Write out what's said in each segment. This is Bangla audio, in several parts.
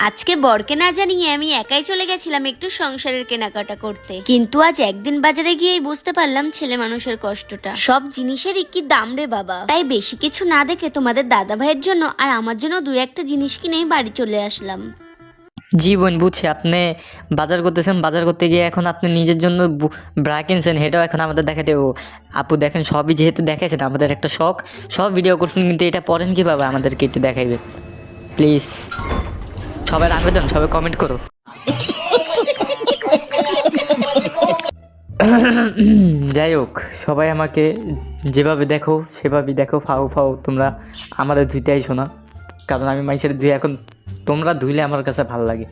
আজকে বরকে না জানিয়ে আমি একাই চলে গেছিলাম একটু সংসারের কেনাকাটা করতে। কিন্তু আজ একদিন বাজারে গিয়েই বুঝতে পারলাম ছেলে মানুষের কষ্টটা। সব জিনিসেরই কি দাম রে বাবা। তাই বেশি কিছু না দেখে তোমাদের দাদা ভাইয়ের জন্য আর আমার জন্য দু একটা জিনিস কিনেই বাড়ি চলে আসলাম। জীবন বোন বুঝছি, আপনি বাজার করতেছেন, বাজার করতে গিয়ে এখন আপনি নিজের জন্য ব্রা কিনছেন, সেটাও এখন আমাদের দেখাতে ও আপু দেখেন, সবই যেহেতু দেখাইছেন, আমাদের একটা শখ। সব ভিডিও করছেন, কিন্তু এটা পড়েন কীভাবে আমাদেরকে একটু দেখাইবেন প্লিজ সবাই আবেদন সবাই কমেন্ট করো। যাই হোক, সবাই আমাকে যেভাবে দেখো, সেভাবেই দেখো। ফাও ফাও, তোমরা আমাদের ধুইতে আইসো না। কারণ আমি মাইসের ধুয়ে এখন তোমরা ধুইলে আমার কাছে ভালো লাগে।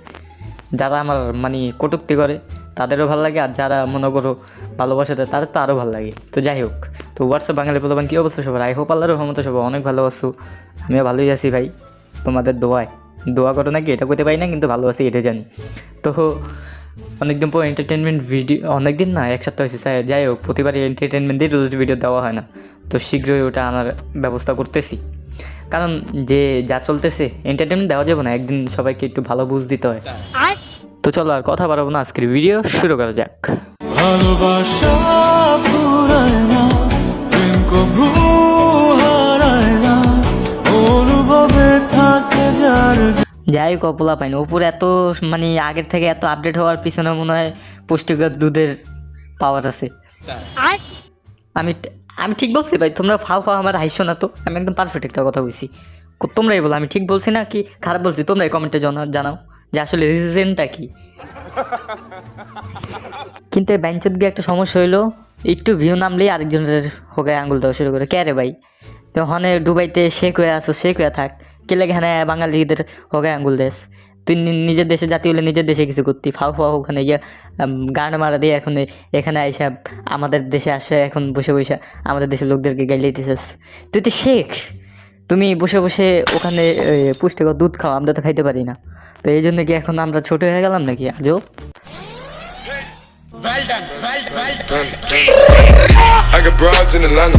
যারা আমার মানে কটুক্তি করে, তাদেরও ভালো লাগে, আর যারা মনে করো ভালোবাসা দেয় তাদের তো আরও ভালো লাগে। তো যাই হোক, তো হোয়াটসঅ্যাপ বাঙালি প্রধান কী অবস্থা সবার? আই হোপ আল্লাহর রহমতে সবাই অনেক ভালো আছো। আমিও ভালোই আছি ভাই। তোমাদের দোয়ায়। দোয়া করো নাকি? এটা করতে পারি না কিন্তু ভালোবাসি এটা জানি। তো অনেকদিন পর এন্টারটেনমেন্ট ভিডিও অনেকদিন না এক সপ্তাহ হয়েছে স্যার। যাই হোক প্রতিবার এন্টারটেনমেন্ট দিয়ে রোজ ভিডিও দেওয়া হয় না। তো শীঘ্রই ওটা আনার ব্যবস্থা করতেছি। কারণ যে যা চলতেছে এন্টারটেনমেন্ট দেওয়া যাবে না একদিন সবাইকে একটু ভালো বুঝ দিতে হয়। তো চলো আর কথা বাড়াবো না আজকের ভিডিও শুরু করা যাক। ভালোবাসা যাই হোক অপলা পাইনি। ওপর এত মানে আগের থেকে এত আপডেট হওয়ার পিছনে মনে হয় পুষ্টিকর দুধের পাওয়ার আছে। আমি আমি ঠিক বলছি ভাই তোমরা ফাও ফাও আমার হাইছো না তো। আমি একদম পারফেক্ট একটা কথা বলছি তোমরাই বলো আমি ঠিক বলছি না কি খারাপ বলছি? তোমরাই কমেন্টে জানাও যে আসলে রিজনটা কি। কিন্তু এই ব্যাঞ্চত গিয়ে একটা সমস্যা হইল একটু ভিউ নামলেই আরেকজনের হোকে আঙ্গুল দেওয়া শুরু করে। কে রে ভাই? তো হনে ডুবাইতে শেখ হয়ে আসো শেখ হয়ে থাক। কে লাগে হ্যাঁ বাঙালিদের হোকে আঙ্গুল দেশ? তুই নিজের দেশে জাতি হলে নিজের দেশে কিছু করতি ফাও ফাউ ওখানে গিয়ে গান মারা দিয়ে এখন এখানে আইসা আমাদের দেশে আসে, এখন বসে বসে আমাদের দেশের লোকদেরকে গাইলে দিতেছিস। তুই তো শেখ। তুমি বসে বসে ওখানে পুষ্টিকর দুধ খাও, আমরা তো খাইতে পারি না। তো এই জন্য কি এখন আমরা ছোট হয়ে গেলাম নাকি? আজও? I got broads in Atlanta.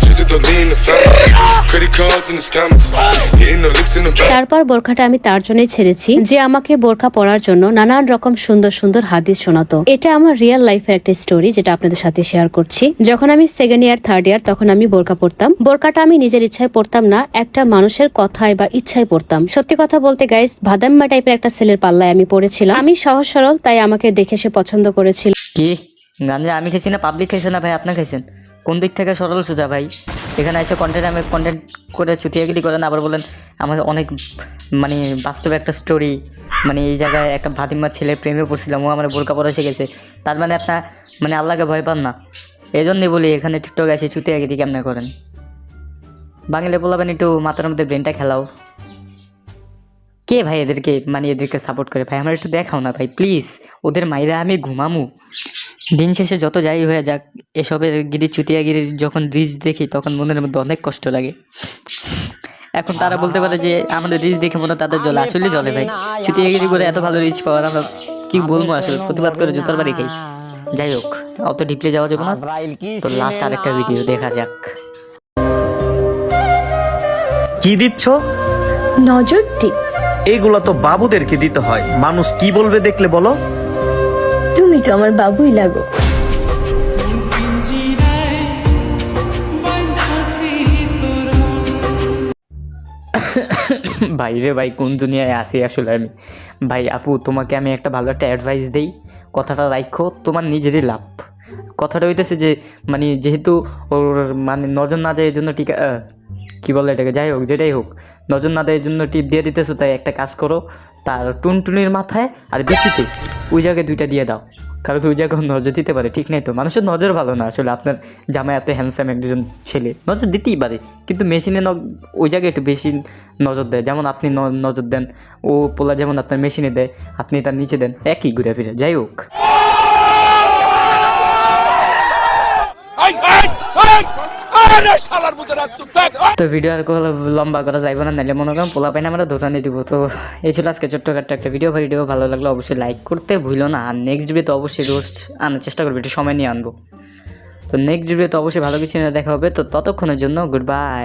Just to lean the family. Credit cards and the scammers. Hitting the licks in the back. তারপর বোরখাটা আমি তার জন্যই ছেড়েছি যে আমাকে বোরখা পরার জন্য নানান রকম সুন্দর সুন্দর হাদিস শোনাতো এটা আমার রিয়েল লাইফের একটা স্টোরি যেটা আপনাদের সাথে শেয়ার করছি যখন আমি সেকেন্ড ইয়ার থার্ড ইয়ার তখন আমি বোরকা পরতাম বোরকাটা আমি নিজের ইচ্ছায় পরতাম না একটা মানুষের কথায় বা ইচ্ছায় পরতাম সত্যি কথা বলতে গাইস ভাদাম্মা টাইপের একটা ছেলের পাল্লায় আমি পড়েছিলাম আমি সহজ সরল তাই আমাকে দেখে সে পছন্দ করেছিল কি? গাঞ্জা আমি খেয়েছি না পাবলিক খাইছে না ভাই, আপনি খাইছেন কোন দিক থেকে সরল সোজা ভাই? এখানে এসে কন্টেন্ট আমি কন্টেন্ট করে চুতিয়াগিরি করেন, আবার বলেন আমার অনেক মানে বাস্তবে একটা স্টোরি মানে এই জায়গায় একটা ভাতিমার ছেলে প্রেমে পড়ছিলাম ও আমার বোরকা পরা গেছে। তার মানে আপনার মানে আল্লাহকে ভয় পান না। এই জন্যই বলি, এখানে টিকটক এসে চুতিয়াগিরি কেমনে করেন? বাঙালি বলাবেন, একটু মাথার মধ্যে ব্রেনটা খেলাও। কে ভাই এদেরকে মানে এদেরকে সাপোর্ট করে? ভাই আমার একটু দেখাও না ভাই প্লিজ ওদের মাইরা আমি ঘুমামু। দিন শেষে যত যাই হয়ে যাক এসবের গিরি চুতিয়াগিরির যখন রিচ দেখি তখন মনের মধ্যে অনেক কষ্ট লাগে। এখন তারা বলতে পারে যে আমাদের রিচ দেখে মনে হয় তাদের জলে আসলে জলে ভাই। চুতিয়াগিরি করে এত ভালো রিচ পাওয়ার আমরা কি বলব আসলে? প্রতিবাদ করে জুতার বাড়ি খাই। যাই হোক অত ডিপলে যাওয়া যাবে না। তো লাস্ট আরেকটা ভিডিও দেখা যাক। কি দিচ্ছ? নজর টিপ। এগুলো তো বাবুদেরকে দিতে হয়। মানুষ কি বলবে দেখলে বলো? তুমি তো আমার বাবুই লাগো। ভাই রে ভাই কোন দুনিয়ায় আসি আসলে আমি? ভাই আপু তোমাকে আমি একটা ভালো একটা অ্যাডভাইস দেই। কথাটা রাখো তোমার নিজেরই লাভ। কথাটা হইতেছে যে মানে যেহেতু ওর মানে নজর না যায় এর জন্য টিকা কি বলে এটাকে? যাই হোক, যেটাই হোক, নজর না দেয়ের জন্য টিপ দিয়ে দিতেছো, তাই একটা কাজ করো, তার টুনটুনির মাথায় আর বেচিতে ওই জায়গায় দুইটা দিয়ে দাও। কারণ ওই জায়গায় নজর দিতে পারে, ঠিক নেই তো? মানুষের নজর ভালো না, আসলে আপনার জামাই এত হ্যান্ডসাম একজন ছেলে, নজর দিতেই পারে। কিন্তু মেশিনে ওই জায়গায় একটু বেশি নজর দেয়। যেমন আপনি নজর দেন, ও পোলা যেমন আপনার মেশিনে দেয়, আপনি তার নিচে দেন, একই ঘুরে ফিরে, যাই হোক। তো ভিডিও আর লম্বা করা যাইব না, নাহলে মনে করেন পোলা পাইনা আমরা ধরানি দিব। তো এই ছিল আজকে ছোট্টখাট্ট একটা ভিডিও ভিডিও ভালো লাগল অবশ্যই লাইক করতে ভুলো না। আর নেক্সট ভিডিও তো অবশ্যই রোস্ট আনার চেষ্টা করব, একটু সময় নিয়ে আনব। তো নেক্সট ভিডিও তো অবশ্যই ভালো কিছু নিয়ে দেখা হবে। তো ততক্ষণের জন্য গুড বাই